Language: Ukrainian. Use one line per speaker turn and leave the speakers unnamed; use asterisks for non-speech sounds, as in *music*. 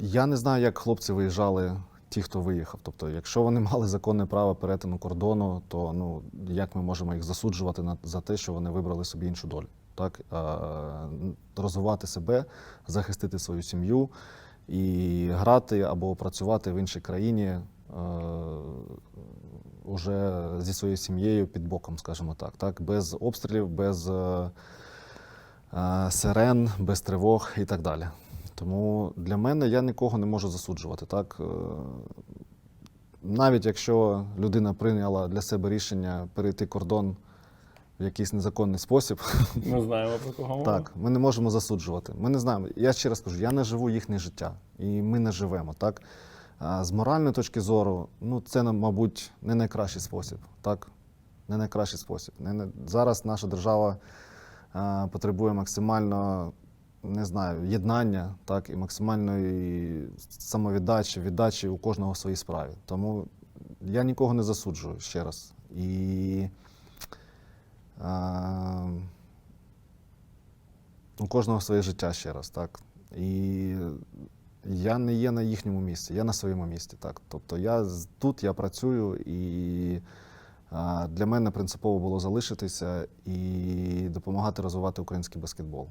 Я не знаю, як хлопці виїжджали, ті, хто виїхав. Тобто, якщо вони *laughs* мали законне право перетину кордону, то ну як ми можемо їх засуджувати на за те, що вони вибрали собі іншу долю? Так розвивати себе, захистити свою сім'ю і грати або працювати в іншій країні. е, Уже зі своєю сім'єю під боком, скажімо так, так, без обстрілів, без е, е, сирен, без тривог і так далі. Тому для мене я нікого не можу засуджувати. Так? Е, Навіть якщо людина прийняла для себе рішення перейти кордон в якийсь незаконний спосіб,
Ми знаємо про кого мова.
так, ми не можемо засуджувати. Ми не знаємо. Я ще раз кажу, я не живу їхнє життя, і ми не живемо. Так? А з моральної точки зору, ну це, мабуть, не найкращий спосіб. Так? Не найкращий спосіб. Не, не... Зараз наша держава а, потребує максимально не знаю, єднання, так, і максимальної самовіддачі, віддачі у кожного в своїй справі. Тому я нікого не засуджую ще раз. І а, у кожного своє життя ще раз, так. І я не є на їхньому місці, я на своєму місці. Так. Тобто я тут я працюю, і для мене принципово було залишитися і допомагати розвивати український баскетбол.